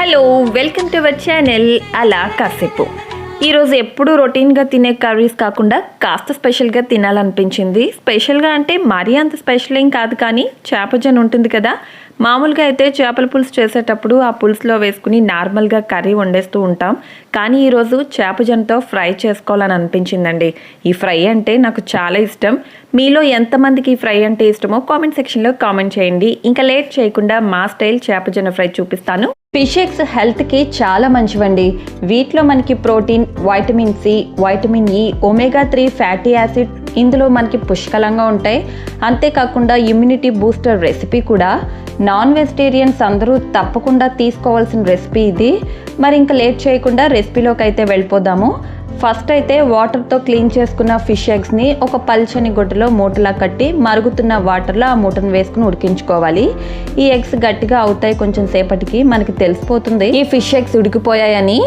Hello welcome to our channel అలా కాసేపు. ఈరోజు ఎప్పుడూ రొటీన్గా తినే కర్రీస్ కాకుండా కాస్త స్పెషల్గా తినాలనిపించింది. స్పెషల్గా అంటే మరీ అంత స్పెషల్ ఏం కాదు కానీ చేపజన్ ఉంటుంది కదా. మామూలుగా అయితే చేపల పులుసు చేసేటప్పుడు ఆ పులుసులో వేసుకుని నార్మల్గా కర్రీ వండేస్తూ ఉంటాం. కానీ ఈరోజు చేపజన్తో ఫ్రై చేసుకోవాలని అనిపించిందండి. ఈ ఫ్రై అంటే నాకు చాలా ఇష్టం. మీలో ఎంతమందికి ఫ్రై అంటే ఇష్టమో కామెంట్ సెక్షన్లో కామెంట్ చేయండి. ఇంకా లేట్ చేయకుండా మా స్టైల్ చేపజన ఫ్రై చూపిస్తాను. ఫిష్ ఎగ్స్ హెల్త్కి చాలా మంచివండి. వీటిలో మనకి protein vitamin C vitamin E omega three fatty acid ఇందులో మనకి పుష్కలంగా ఉంటాయి. అంతేకాకుండా ఇమ్యూనిటీ బూస్టర్ రెసిపీ కూడా. నాన్ వెజిటేరియన్స్ అందరూ తప్పకుండా తీసుకోవాల్సిన రెసిపీ ఇది. మరి ఇంకా లేట్ చేయకుండా రెసిపీలోకి అయితే వెళ్ళిపోదాము. ఫస్ట్ అయితే వాటర్తో క్లీన్ చేసుకున్న ఫిష్ ఎగ్స్ని ఒక పల్చని గుడ్డలో మూటలా కట్టి మరుగుతున్న వాటర్లో ఆ మూటను వేసుకుని ఉడికించుకోవాలి. ఈ ఎగ్స్ గట్టిగా అవుతాయి కొంచెం సేపటికి మనకి తెలిసిపోతుంది. ఈ ఫిష్ ఎగ్స్ ఉడికిపోయాయని.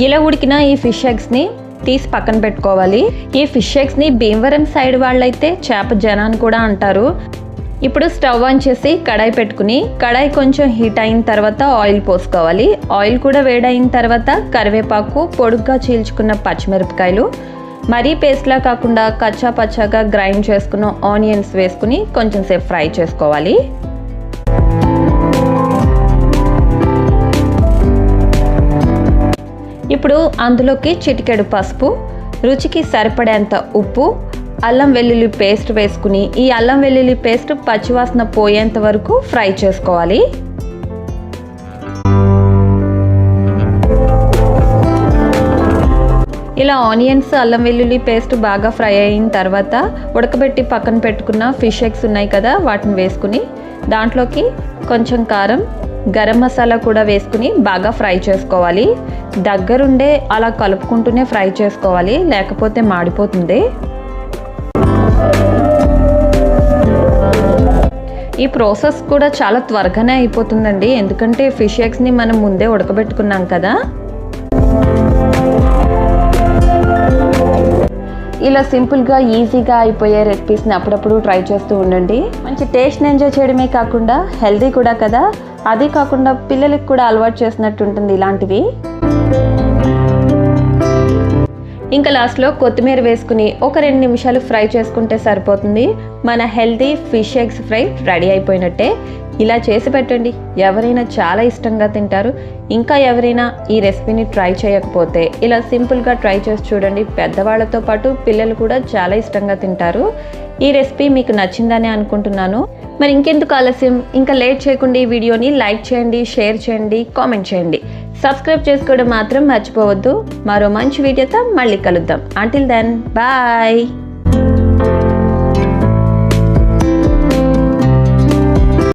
ఇలా ఉడికిన ఈ ఫిష్ ఎగ్స్ని తీసి పక్కన పెట్టుకోవాలి. ఈ ఫిష్ ఎగ్స్ని భీమవరం సైడ్ వాళ్ళైతే చేప జనాన్ని కూడా అంటారు. ఇప్పుడు స్టవ్ ఆన్ చేసి కడాయి పెట్టుకుని కడాయి కొంచెం హీట్ అయిన తర్వాత ఆయిల్ పోసుకోవాలి. ఆయిల్ కూడా వేడైన తర్వాత కరివేపాకు పొడుగ్గా చీల్చుకున్న పచ్చిమిరపకాయలు మరీ పేస్ట్లా కాకుండా కచ్చా పచ్చాగా గ్రైండ్ చేసుకున్న ఆనియన్స్ వేసుకుని కొంచెం సేపు ఫ్రై చేసుకోవాలి. ఇప్పుడు అందులోకి చిటికెడు పసుపు రుచికి సరిపడేంత ఉప్పు అల్లం వెల్లుల్లి పేస్ట్ వేసుకుని ఈ అల్లం వెల్లుల్లి పేస్ట్ పచ్చివాసన పోయేంత వరకు ఫ్రై చేసుకోవాలి. ఇలా ఆనియన్స్ అల్లం వెల్లుల్లి పేస్ట్ బాగా ఫ్రై అయిన తర్వాత ఉడకబెట్టి పక్కన పెట్టుకున్న ఫిష్ ఎగ్స్ ఉన్నాయి కదా వాటిని వేసుకుని దాంట్లోకి కొంచెం కారం గరం మసాలా కూడా వేసుకుని బాగా ఫ్రై చేసుకోవాలి. దగ్గరుండే అలా కలుపుకుంటూనే ఫ్రై చేసుకోవాలి లేకపోతే మాడిపోతుంది. ఈ ప్రాసెస్ కూడా చాలా త్వరగానే అయిపోతుందండి. ఎందుకంటే ఫిష్ ఎగ్స్ని మనం ముందే ఉడకబెట్టుకున్నాం కదా. ఇలా సింపుల్గా ఈజీగా అయిపోయే రెసిపీస్ని అప్పుడప్పుడు ట్రై చేస్తూ ఉండండి. మంచి టేస్ట్ని ఎంజాయ్ చేయడమే కాకుండా హెల్దీ కూడా కదా. అదే కాకుండా పిల్లలకి కూడా అలవాటు చేసినట్టు ఉంటుంది ఇలాంటివి. ఇంకా లాస్ట్లో కొత్తిమీర వేసుకుని ఒక రెండు నిమిషాలు ఫ్రై చేసుకుంటే సరిపోతుంది. మన healthy fish eggs fry ready అయిపోయినట్టే. ఇలా చేసి పెట్టండి. ఎవరైనా చాలా ఇష్టంగా తింటారు. ఇంకా ఎవరైనా ఈ రెసిపీని ట్రై చేయకపోతే ఇలా సింపుల్గా ట్రై చేసి చూడండి. పెద్దవాళ్ళతో పాటు పిల్లలు కూడా చాలా ఇష్టంగా తింటారు. ఈ రెసిపీ మీకు నచ్చిందని అనుకుంటున్నాను. మరి ఇంకెందుకు ఆలస్యం? ఇంకా లేట్ చేయకుండా ఈ వీడియోని లైక్ చేయండి షేర్ చేయండి కామెంట్ చేయండి. సబ్స్క్రైబ్ చేసుకోవడం మాత్రం మర్చిపోవద్దు. మరో మంచి వీడియోతో మళ్ళీ కలుద్దాం. Until then bye